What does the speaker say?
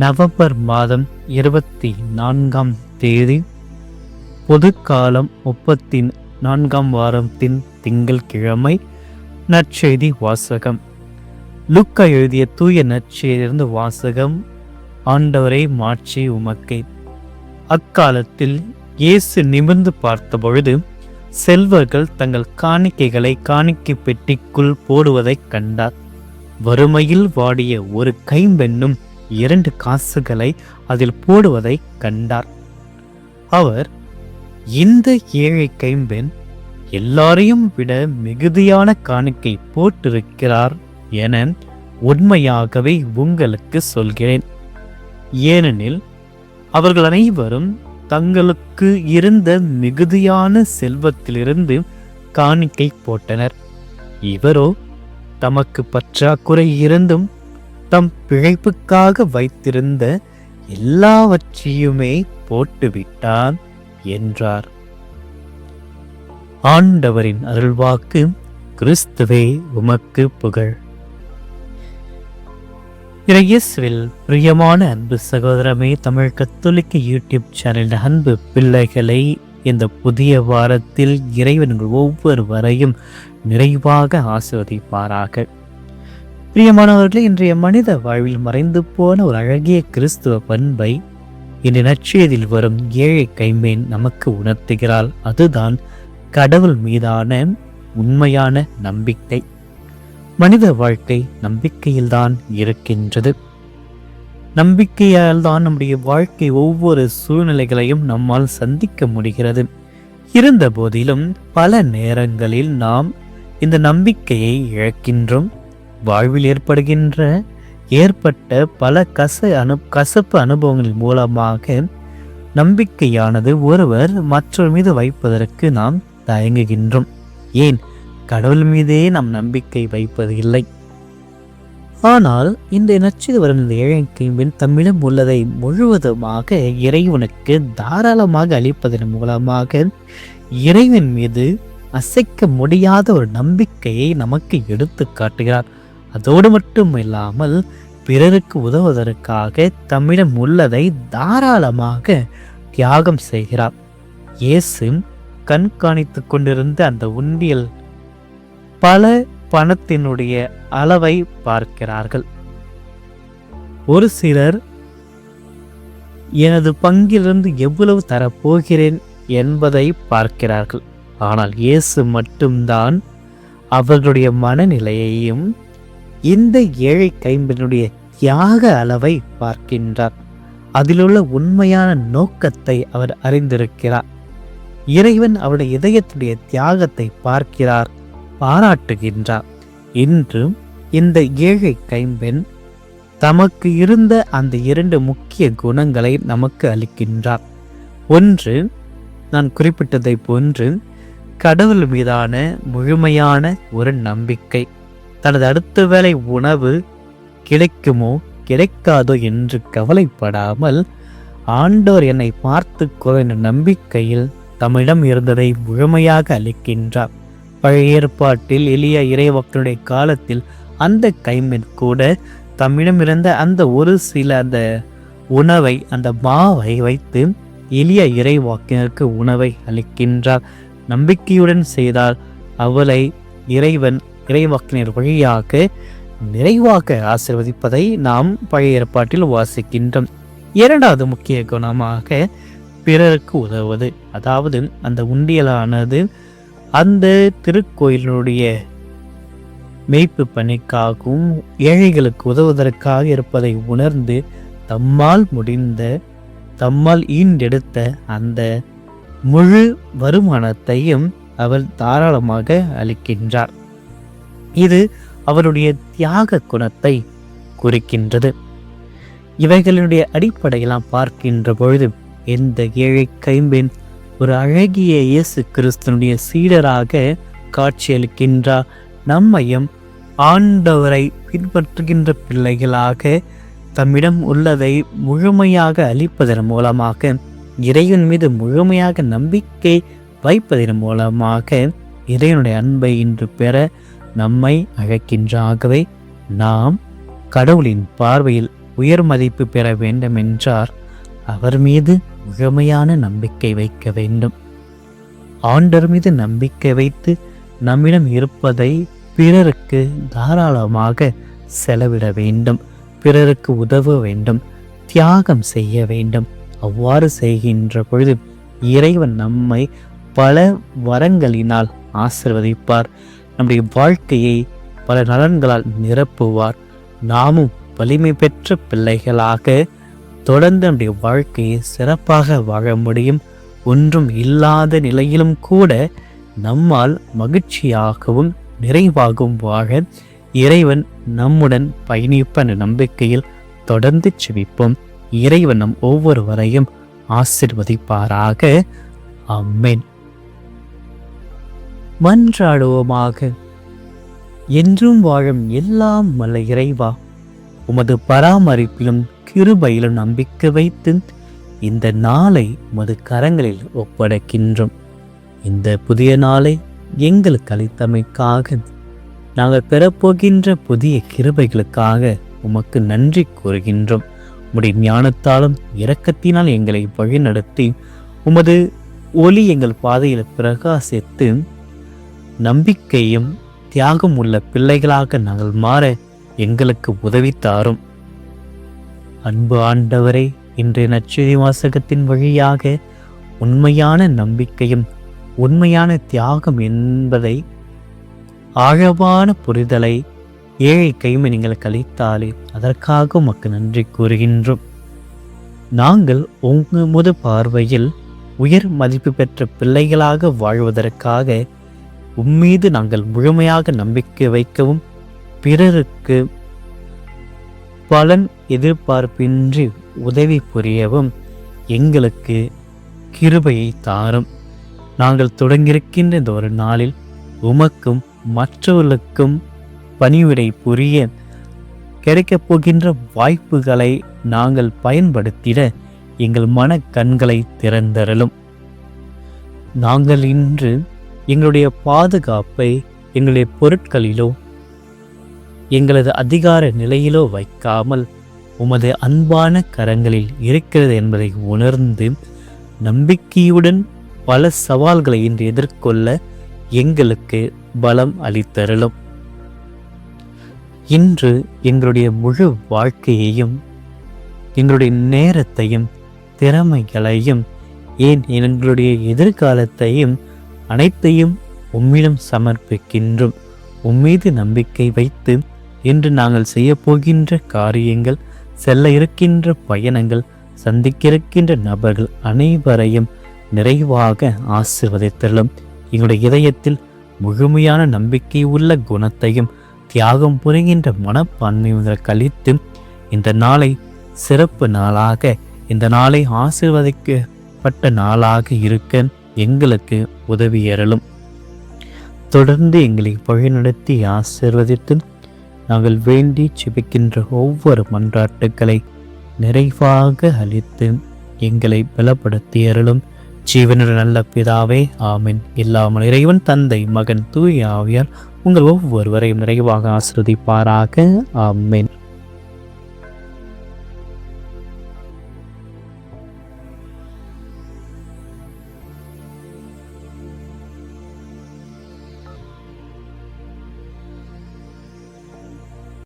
November மாதம் இருபத்தி நான்காம் தேதி பொதுக்காலம் முப்பத்தி நான்காம் வாரத்தின் திங்கள்கிழமை நற்செய்தி வாசகம். லுக்கா எழுதிய தூய நற்செய்தியிலிருந்து வாசகம் ஆண்டவரை மாற்றி உமக்கை. அக்காலத்தில் இயேசு நிமிர்ந்து பார்த்தபொழுது செல்வர்கள் தங்கள் காணிக்கைகளை காணிக்கை பெட்டிக்குள் போடுவதைக் கண்டார். வறுமையில் வாடிய ஒரு கைம்பெண்ணும் இரண்டு காசுகளை அதில் போடுவதை கண்டார். அவர் இந்த ஏழை கைம்பெண் எல்லாரையும் விட மிகுதியான காணிக்கை போட்டிருக்கிறார் என உண்மையாகவே உங்களுக்கு சொல்கிறேன். ஏனெனில் அவர்கள் அனைவரும் தங்களுக்கு இருந்த மிகுதியான செல்வத்திலிருந்து காணிக்கை போட்டனர். இவரோ தமக்கு பற்றாக்குறை இருந்தும் தம் பிழைப்புக்காக வைத்திருந்த எல்லாவற்றையுமே போட்டுவிட்டார் என்றார். ஆண்டவரின் அருள்வாக்கு கிறிஸ்துவே உமக்கு புகழ். இயேசுவில் பிரியமான அன்பு சகோதரமே தமிழ் கத்தோலிக்க யூடியூப் சேனலின் அன்பு பிள்ளைகளை இந்த புதிய வாரத்தில் இறைவன் ஒவ்வொரு ஒவ்வொருவரையும் நிறைவாக ஆசிர்வதிப்பாராக. பிரியமானவர்களே இன்றைய மனித வாழ்வில் மறைந்து போன ஒரு அழகிய கிறிஸ்துவ பண்பை இன்று நற்செய்தியில் வரும் ஏழை கைமேன் நமக்கு உணர்த்துகிறாள். அதுதான் கடவுள் மீதான உண்மையான நம்பிக்கை. மனித வாழ்க்கை நம்பிக்கையில்தான் இருக்கின்றது. நம்பிக்கையால் தான் நம்முடைய வாழ்க்கை ஒவ்வொரு சூழ்நிலைகளையும் நம்மால் சந்திக்க முடிகிறது. இருந்த போதிலும் பல நேரங்களில் நாம் இந்த நம்பிக்கையை இழக்கின்றோம். வாழ்வில் ஏற்படுகின்ற ஏற்பட்ட பல கச அனு கசப்பு அனுபவங்களின் மூலமாக நம்பிக்கையானது ஒருவர் மற்றொரு மீது வைப்பதற்கு நாம் தயங்குகின்றோம். ஏன்? கடவுள் மீதே நாம் நம்பிக்கை வைப்பது இல்லை. ஆனால் இந்த நச்சு வரும் இந்த ஏழை தம்மிடம் உள்ளதை முழுவதுமாக இறைவனுக்கு தாராளமாக அளிப்பதன் மூலமாக இறைவன் மீது அசைக்க முடியாத ஒரு நம்பிக்கையை நமக்கு எடுத்து காட்டுகிறார். அதோடு மட்டும் இல்லாமல் பிறருக்கு உதவுவதற்காக தம்மிடம் உள்ளதை தாராளமாக தியாகம் செய்கிறார். இயேசு கண்காணித்து கொண்டிருந்த அந்த உண்டியல் பல பணத்தினுடைய அளவை பார்க்கிறார்கள். ஒரு சிலர் எனது பங்கிலிருந்து எவ்வளவு தரப்போகிறேன்? என்பதை பார்க்கிறார்கள். ஆனால் இயேசு மட்டும்தான் அவர்களுடைய மனநிலையையும் இந்த ஏழை கைம்பெண்ணுடைய தியாக அளவை பார்க்கின்றார். அதிலுள்ள உண்மையான நோக்கத்தை அவர் அறிந்திருக்கிறார். இறைவன் அவருடைய இதயத்துடைய தியாகத்தை பார்க்கிறார் பாராட்டுகின்றார். இன்றும் இந்த ஏழை கைம்பெண் தமக்கு இருந்த அந்த இரண்டு முக்கிய குணங்களை நமக்கு அளிக்கின்றார். ஒன்று நான் குறிப்பிட்டதை போன்று கடவுள் மீதான முழுமையான ஒரு நம்பிக்கை. தனது அடுத்த வேளை உணவு கிடைக்குமோ கிடைக்காதோ என்று கவலைப்படாமல் ஆண்டோர் என்னை பார்த்து என்ற நம்பிக்கையில் தம்மிடம் இருந்ததை முழுமையாக அளிக்கின்றார். பழைய ஏற்பாட்டில் எளிய இறைவக்தனுடைய காலத்தில் அந்த கைமென் கூட தம்மிடமிருந்த அந்த ஒரு சில அந்த உணவை அந்த மாவை வைத்து எளிய இறைவாக்கினருக்கு உணவை அளிக்கின்றார். நம்பிக்கையுடன் செய்தால் அவளை இறைவன் இறைவாக்கினர் வழியாக நிறைவாக ஆசிர்வதிப்பதை நாம் பழைய ஏற்பாட்டில் வாசிக்கின்றோம். இரண்டாவது முக்கிய குணமாக பிறருக்கு உதவுவது. அதாவது அந்த உண்டியலானது அந்த திருக்கோயிலினுடைய மெய்ப்பு பணிக்காகவும் ஏழைகளுக்கு உதவுவதற்காக இருப்பதை உணர்ந்து தம்மால் முடிந்த தம்மால் ஈண்டெடுத்த அந்த முழு வருமானத்தையும் அவர் தாராளமாக அளிக்கின்றார். இது அவருடைய தியாக குணத்தை குறிக்கின்றது. இவைகளினுடைய அடிப்படையெல்லாம் பார்க்கின்ற பொழுது எந்த ஏழை கைம்பெண் ஒரு அழகிய இயேசு கிறிஸ்தனுடைய சீடராக காட்சியளிக்கின்றார் நம்மையும் ஆண்டவரை பின்பற்றுகின்ற பிள்ளைகளாக தம்மிடம் உள்ளதை முழுமையாக அளிப்பதன் மூலமாக இறைவன் மீது முழுமையாக நம்பிக்கை வைப்பதன் மூலமாக இறைவனுடைய அன்பை இன்று பெற நம்மை அழைக்கின்றாகவே நாம் கடவுளின் பார்வையில் உயர் மதிப்பு பெற வேண்டும் என்றார் அவர் மீது முழுமையான நம்பிக்கை வைக்க வேண்டும். ஆண்டர் மீது நம்பிக்கை வைத்து நம்மிடம் இருப்பதை பிறருக்கு தாராளமாக செலவிட வேண்டும். பிறருக்கு உதவ வேண்டும். தியாகம் செய்ய வேண்டும். அவ்வாறு செய்கின்ற பொழுது இறைவன் நம்மை பல வரங்களினால் ஆசிர்வதிப்பார். நம்முடைய வாழ்க்கையை பல நலன்களால் நிரப்புவார். நாமும் வலிமை பெற்ற பிள்ளைகளாக தொடர்ந்து நம்முடைய வாழ்க்கையை சிறப்பாக வாழ முடியும். ஒன்றும் இல்லாத நிலையிலும் கூட நம்மால் மகிழ்ச்சியாகவும் நிறைவாகவும் வாழ இறைவன் நம்முடன் பயணிப்ப நம்பிக்கையில் தொடர்ந்து செவிப்போம் இறைவன் நம் ஒவ்வொருவரையும் ஆசிர்வதிப்பாராக. அம்மேன் மன்றாடுவோமாக. என்றும் வாழும் எல்லாம் வல்ல இறைவா உமது பராமரிப்பிலும் கிருபையிலும் நம்பிக்கை வைத்து இந்த நாளை உமது கரங்களில் ஒப்படைக்கின்றோம். இந்த புதிய நாளை எங்களுக்கு அளித்தமைக்காக நாங்கள் பெறப்போகின்ற புதிய கிருபைகளுக்காக உமக்கு நன்றி கூறுகின்றோம். உம்முடைய ஞானத்தாலும் இரக்கத்தினால் எங்களை வழிநடத்தி உமது ஒளி எங்கள் பாதையில் பிரகாசித்து நம்பிக்கையும் தியாகம் உள்ள பிள்ளைகளாக நாங்கள் மாற எங்களுக்கு உதவி தாரும். அன்பு ஆண்டவரே இன்றைய நச்சுதி வாசகத்தின் வழியாக உண்மையான நம்பிக்கையும் உண்மையான தியாகம் என்பதை ஆழமான புரிதலை ஏழை கையுமே நீங்கள் கழித்தாலே அதற்காக உமக்கு நன்றி கூறுகின்றோம். நாங்கள் உமது பார்வையில் உயர் மதிப்பு பெற்ற பிள்ளைகளாக வாழ்வதற்காக உம்மீது நாங்கள் முழுமையாக நம்பிக்கை வைக்கவும் பிறருக்கு பலன் எதிர்பார்ப்பின்றி உதவி புரியவும் எங்களுக்கு கிருபையை தாரும். நாங்கள் தொடங்கியிருக்கின்ற இந்த ஒரு நாளில் உமக்கும் மற்றவர்களுக்கும் பணிவிடை புரிய கிடைக்கப் போகின்ற வாய்ப்புகளை நாங்கள் பயன்படுத்திட எங்கள் மன கண்களை திறந்தரலும் நாங்கள் இன்று எங்களுடைய பாதுகாப்பை எங்களுடைய பொருட்களிலோ எங்களது அதிகார நிலையிலோ வைக்காமல் உமது அன்பான கரங்களில் இருக்கிறது என்பதை உணர்ந்து நம்பிக்கையுடன் பல சவால்களை இன்று எதிர்கொள்ள எங்களுக்கு பலம் அளித்தருளும். இன்று எங்களுடைய முழு வாழ்க்கையையும் எங்களுடைய நேரத்தையும் திறமைகளையும் ஏன் எங்களுடைய எதிர்காலத்தையும் அனைத்தையும் உம்மிடம் சமர்ப்பிக்கின்றோம். உம்மீது நம்பிக்கை வைத்து இன்று நாங்கள் செய்ய போகின்ற காரியங்கள் செல்ல இருக்கின்ற பயணங்கள் சந்திக்க இருக்கின்ற நபர்கள் அனைவரையும் நிறைவாக ஆசிர்வதித்தலும் எங்களுடைய இதயத்தில் முழுமையான நம்பிக்கை உள்ள குணத்தையும் தியாகம் புரிகின்ற மனப்பான்மையை கழித்து இந்த நாளை சிறப்பு நாளாக இந்த நாளை ஆசிர்வதிக்கப்பட்ட நாளாக இருக்க எங்களுக்கு உதவியறலும் தொடர்ந்து எங்களை வழிநடத்தி ஆசிர்வதித்து நாங்கள் வேண்டி செபிக்கின்ற ஒவ்வொரு மன்றாட்டுக்களை நிறைவாக அளித்து எங்களை பலப்படுத்தியறலும் ஜீவனுடைய நல்ல பிதாவே ஆமின். இல்லாமல் இறைவன் தந்தை மகன் தூய ஆவியார் உங்கள் ஒவ்வொருவரையும் நிறைவாக ஆசிர்வதிப்பாராக. ஆமென்.